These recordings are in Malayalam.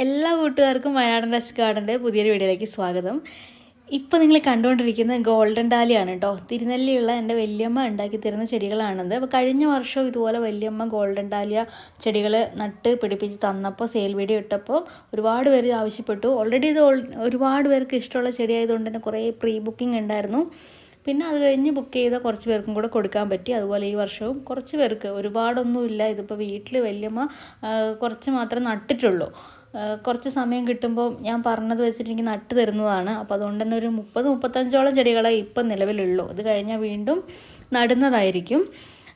എല്ലാ കൂട്ടുകാർക്കും വയനാടൻ ടച്ച് ഗാർഡന്റെ പുതിയൊരു വീഡിയോയിലേക്ക് സ്വാഗതം. ഇപ്പോൾ നിങ്ങൾ കണ്ടുകൊണ്ടിരിക്കുന്ന ഗോൾഡൻ ഡാലിയാണ് കേട്ടോ തിരുനെല്ലിയുള്ള എന്റെ വല്യമ്മ ഉണ്ടാക്കി തരുന്ന ചെടികളാണത്. അപ്പോൾ കഴിഞ്ഞ വർഷം ഇതുപോലെ വല്യമ്മ ഗോൾഡൻ ഡാലിയ ചെടികൾ നട്ട് പിടിപ്പിച്ച് തന്നപ്പോൾ സെയിൽ വീഡിയോ ഇട്ടപ്പോൾ ഒരുപാട് പേര് ആവശ്യപ്പെട്ടു. ഓൾറെഡി ഇത് ഒരുപാട് പേർക്ക് ഇഷ്ടമുള്ള ചെടിയായതുകൊണ്ട് തന്നെ കുറേ പ്രീ ബുക്കിംഗ് ഉണ്ടായിരുന്നു. പിന്നെ അത് കഴിഞ്ഞ് ബുക്ക് ചെയ്ത കുറച്ച് പേർക്കും കൂടെ കൊടുക്കാൻ പറ്റി. അതുപോലെ ഈ വർഷവും കുറച്ച് പേർക്ക് ഒരുപാടൊന്നുമില്ല. ഇതിപ്പോൾ വീട്ടിൽ വല്യമ്മ കുറച്ച് മാത്രം നട്ടിട്ടുള്ളൂ. കുറച്ച് സമയം കിട്ടുമ്പോൾ ഞാൻ പറഞ്ഞത് വെച്ചിട്ട് എനിക്ക് നട്ട് തരുന്നതാണ്. അപ്പോൾ അതുകൊണ്ട് തന്നെ ഒരു മുപ്പത് മുപ്പത്തഞ്ചോളം ചെടികളെ ഇപ്പം നിലവിലുള്ളൂ. അത് കഴിഞ്ഞാൽ വീണ്ടും നടുന്നതായിരിക്കും.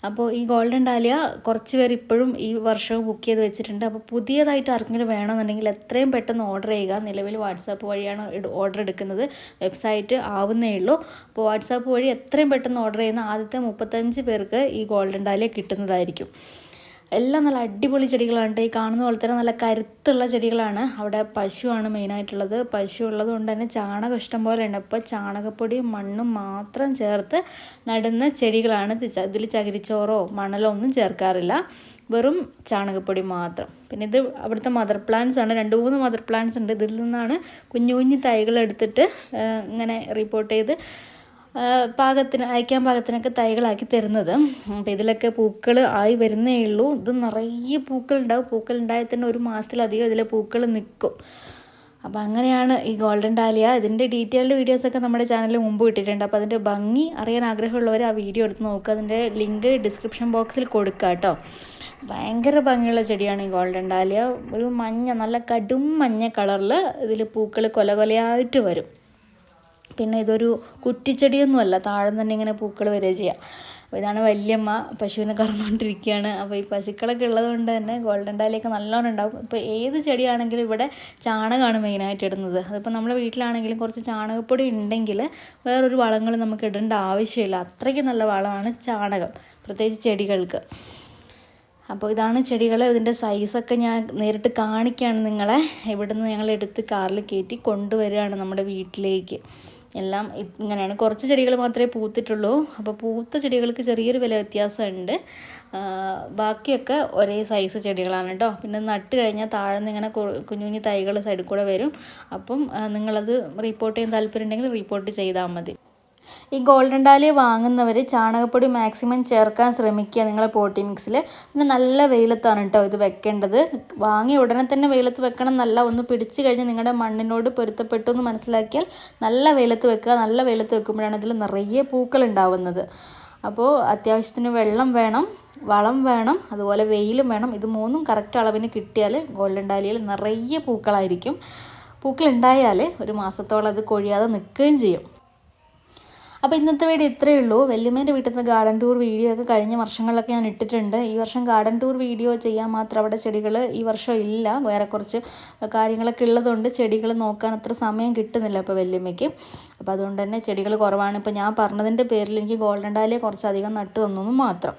അപ്പോൾ ഈ ഗോൾഡൻ ഡാലിയ കുറച്ച് പേർ ഇപ്പോഴും ഈ വർഷവും ബുക്ക് ചെയ്ത് വെച്ചിട്ടുണ്ട്. അപ്പോൾ പുതിയതായിട്ട് ആർക്കെങ്കിലും വേണമെന്നുണ്ടെങ്കിൽ എത്രയും പെട്ടെന്ന് ഓർഡർ ചെയ്യുക. നിലവിൽ വാട്സാപ്പ് വഴിയാണ് ഓർഡർ എടുക്കുന്നത്. വെബ്സൈറ്റ് ആവുന്നേ ഉള്ളൂ. അപ്പോൾ വാട്സാപ്പ് വഴി എത്രയും പെട്ടെന്ന് ഓർഡർ ചെയ്യുന്ന ആദ്യത്തെ മുപ്പത്തഞ്ച് പേർക്ക് ഈ ഗോൾഡൻ ഡാലിയ കിട്ടുന്നതായിരിക്കും. എല്ലാം നല്ല അടിപൊളി ചെടികളാണ്. ഈ കാണുന്ന പോലെ തന്നെ നല്ല കരുത്തുള്ള ചെടികളാണ്. അവിടെ പശുവാണ് മെയിനായിട്ടുള്ളത് പശു ഉള്ളത് കൊണ്ട് തന്നെ ചാണകം ഇഷ്ടം പോലെ ഉണ്ട്. അപ്പോൾ ചാണകപ്പൊടിയും മണ്ണും മാത്രം ചേർത്ത് നടുന്ന ചെടികളാണ് ഇതിൽ ചകിരിച്ചോറോ മണലോ ഒന്നും ചേർക്കാറില്ല. വെറും ചാണകപ്പൊടി മാത്രം. പിന്നെ ഇത് അവിടുത്തെ മദർ പ്ലാന്റ്സ് ആണ്. രണ്ട് മൂന്ന് മദർ പ്ലാന്റ്സ് ഉണ്ട്. ഇതിൽ നിന്നാണ് കുഞ്ഞു കുഞ്ഞു തൈകൾ എടുത്തിട്ട് ഇങ്ങനെ റിപ്പോർട്ട് ചെയ്ത് പാകത്തിന് അയക്കാൻ പാകത്തിനൊക്കെ തൈകളാക്കി തരുന്നത്. അപ്പോൾ ഇതിലൊക്കെ പൂക്കൾ ആയി വരുന്നേ ഉള്ളൂ. ഇത് നിറയെ പൂക്കൾ ഉണ്ടായ തന്നെ ഒരു മാസത്തിലധികം ഇതിലെ പൂക്കൾ നിൽക്കും. അപ്പോൾ അങ്ങനെയാണ് ഈ ഗോൾഡൻ ഡാലിയ. ഇതിന്റെ ഡീറ്റെയിൽഡ് വീഡിയോസൊക്കെ നമ്മുടെ ചാനലിൽ മുമ്പ് ഇട്ടിട്ടുണ്ട്. അപ്പോൾ അതിന്റെ ഭംഗി അറിയാൻ ആഗ്രഹമുള്ളവർ ആ വീഡിയോ എടുത്ത് നോക്കുക. അതിന്റെ ലിങ്ക് ഡിസ്ക്രിപ്ഷൻ ബോക്സിൽ കൊടുക്കുക കേട്ടോ. ഭയങ്കര ഭംഗിയുള്ള ചെടിയാണ് ഈ ഗോൾഡൻ ഡാലിയ. ഒരു മഞ്ഞ നല്ല കടും മഞ്ഞ കളറിൽ ഇതിൽ പൂക്കൾ കൊല കൊലയായിട്ട് വരും. പിന്നെ ഇതൊരു കുറ്റിച്ചെടിയൊന്നുമല്ല. താഴെ തന്നെ ഇങ്ങനെ പൂക്കൾ വരിക ചെയ്യുക അപ്പോൾ ഇതാണ് വല്യമ്മ പശുവിനെ കറന്നുകൊണ്ടിരിക്കുകയാണ്. അപ്പോൾ ഈ പശുക്കളൊക്കെ ഉള്ളതുകൊണ്ട് തന്നെ ഗോൾഡൻ ഡാലിയൊക്കെ നല്ലോണം ഉണ്ടാവും. ഇപ്പോൾ ഏത് ചെടിയാണെങ്കിലും ഇവിടെ ചാണകമാണ് മെയിനായിട്ട് ഇടുന്നത്. അതിപ്പോൾ നമ്മുടെ വീട്ടിലാണെങ്കിലും കുറച്ച് ചാണകപ്പൊടി ഉണ്ടെങ്കിൽ വേറൊരു വളങ്ങൾ നമുക്ക് ഇടേണ്ട ആവശ്യമില്ല. അത്രയ്ക്ക് നല്ല വളമാണ് ചാണകം പ്രത്യേകിച്ച് ചെടികൾക്ക്. അപ്പോൾ ഇതാണ് ചെടികൾ ഇതിന്റെ സൈസൊക്കെ ഞാൻ നേരിട്ട് കാണിക്കുകയാണ് നിങ്ങളെ. ഇവിടുന്ന് ഞങ്ങൾ എടുത്ത് കാറിൽ കയറ്റി കൊണ്ടുവരികയാണ് നമ്മുടെ വീട്ടിലേക്ക്. എല്ലാം ഇങ്ങനെയാണ്. കുറച്ച് ചെടികൾ മാത്രമേ പൂത്തിട്ടുള്ളൂ. അപ്പോൾ പൂത്ത ചെടികൾക്ക് ചെറിയൊരു വില വ്യത്യാസമുണ്ട്. ബാക്കിയൊക്കെ ഒരേ സൈസ് ചെടികളാണ് കേട്ടോ. പിന്നെ നട്ട് കഴിഞ്ഞാൽ താഴെ നിന്ന് ഇങ്ങനെ കുഞ്ഞു കുഞ്ഞു തൈകൾ സൈഡിൽ കൂടെ വരും. അപ്പം നിങ്ങളത് റിപ്പോർട്ട് ചെയ്യാൻ താല്പര്യം ഉണ്ടെങ്കിൽ റിപ്പോർട്ട് ചെയ്താൽ മതി. ഈ ഗോൾഡൻ ഡാലിയ വാങ്ങുന്നവർ ചാണകപ്പൊടി മാക്സിമം ചേർക്കാൻ ശ്രമിക്കുക നിങ്ങളെ പോട്ടി മിക്സിൽ പിന്നെ നല്ല വെയിലത്താണ് കേട്ടോ ഇത് വെക്കേണ്ടത്. വാങ്ങി ഉടനെ തന്നെ വെയിലത്ത് വെക്കണം എന്നല്ല ഒന്ന് പിടിച്ച് കഴിഞ്ഞ് നിങ്ങളുടെ മണ്ണിനോട് പൊരുത്തപ്പെട്ടു എന്ന് മനസ്സിലാക്കിയാൽ നല്ല വെയിലത്ത് വെക്കുക. നല്ല വെയിലത്ത് വെക്കുമ്പോഴാണ് ഇതിൽ നിറയെ പൂക്കൾ ഉണ്ടാവുന്നത്. അപ്പോൾ അത്യാവശ്യത്തിന് വെള്ളം വേണം വളം വേണം അതുപോലെ വെയിലും വേണം. ഇത് മൂന്നും കറക്റ്റ് അളവിന് കിട്ടിയാൽ ഗോൾഡൻ ഡാലിയയിൽ നിറയെ പൂക്കളായിരിക്കും. പൂക്കൾ ഉണ്ടായാൽ ഒരു മാസത്തോളം അത് കൊഴിയാതെ നിൽക്കുകയും ചെയ്യും. അപ്പോൾ ഇന്നത്തെ വീഡിയോ ഇത്രയേ ഉള്ളൂ. വല്യമ്മേന്റെ വീട്ടിൽ നിന്ന് ഗാർഡൻ ടൂർ വീഡിയോ ഒക്കെ കഴിഞ്ഞ വർഷങ്ങളിലൊക്കെ ഞാൻ ഇട്ടിട്ടുണ്ട്. ഈ വർഷം ഗാർഡൻ ടൂർ വീഡിയോ ചെയ്യാൻ മാത്രം അവിടെ ചെടികൾ ഈ വർഷം ഇല്ല. വേറെ കുറച്ച് കാര്യങ്ങളൊക്കെ ഉള്ളതുകൊണ്ട് ചെടികൾ നോക്കാൻ അത്ര സമയം കിട്ടുന്നില്ല ഇപ്പോൾ വല്യമ്മയ്ക്ക്. അപ്പോൾ അതുകൊണ്ട് തന്നെ ചെടികൾ കുറവാണ്. ഇപ്പോൾ ഞാൻ പറഞ്ഞതിന്റെ പേരിൽ എനിക്ക് ഗോൾഡൻ ഡാലിയ കുറച്ചധികം നട്ട് തന്നു മാത്രം.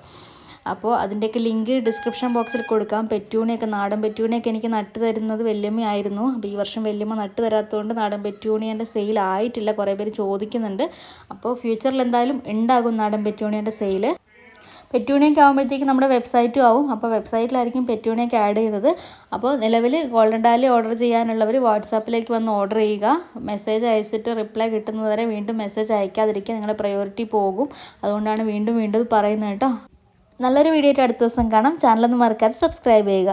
അപ്പോൾ അതിന്റെയൊക്കെ ലിങ്ക് ഡിസ്ക്രിപ്ഷൻ ബോക്സിൽ കൊടുക്കാം. പെറ്റൂണിയൊക്കെ നാടൻ പെറ്റൂണിയൊക്കെ എനിക്ക് നട്ട് തരുന്നത് വല്യമ്മയായിരുന്നു അപ്പോൾ ഈ വർഷം വല്യമ്മ നട്ട് തരാത്തതുകൊണ്ട് നാടൻ പെറ്റൂണിയന്റെ സെയിൽ ആയിട്ടില്ല. കുറേ പേര് ചോദിക്കുന്നുണ്ട്. അപ്പോൾ ഫ്യൂച്ചറിൽ എന്തായാലും ഉണ്ടാകും നാടൻ പെറ്റൂണിയന്റെ സെയിൽ പെറ്റൂണിയൊക്കെ ആകുമ്പോഴത്തേക്കും നമ്മുടെ വെബ്സൈറ്റും ആവും. അപ്പോൾ വെബ്സൈറ്റിലായിരിക്കും പെറ്റൂണിയൊക്കെ ആഡ് ചെയ്യുന്നത്. അപ്പോൾ നിലവിൽ ഗോൾഡൻ ഡാലി ഓർഡർ ചെയ്യാനുള്ളവർ വാട്സാപ്പിലേക്ക് വന്ന് ഓർഡർ ചെയ്യുക. മെസ്സേജ് അയച്ചിട്ട് റിപ്ലൈ കിട്ടുന്നതുവരെ വീണ്ടും മെസ്സേജ് അയക്കാതിരിക്കുക നിങ്ങളുടെ പ്രയോറിറ്റി പോകും. അതുകൊണ്ടാണ് വീണ്ടും വീണ്ടും പറയുന്നത് കേട്ടോ. നല്ലൊരു വീഡിയോ ആയിട്ട് അടുത്ത ദിവസം കാണാം. ചാനലൊന്നും മറക്കാതെ സബ്സ്ക്രൈബ് ചെയ്യുക.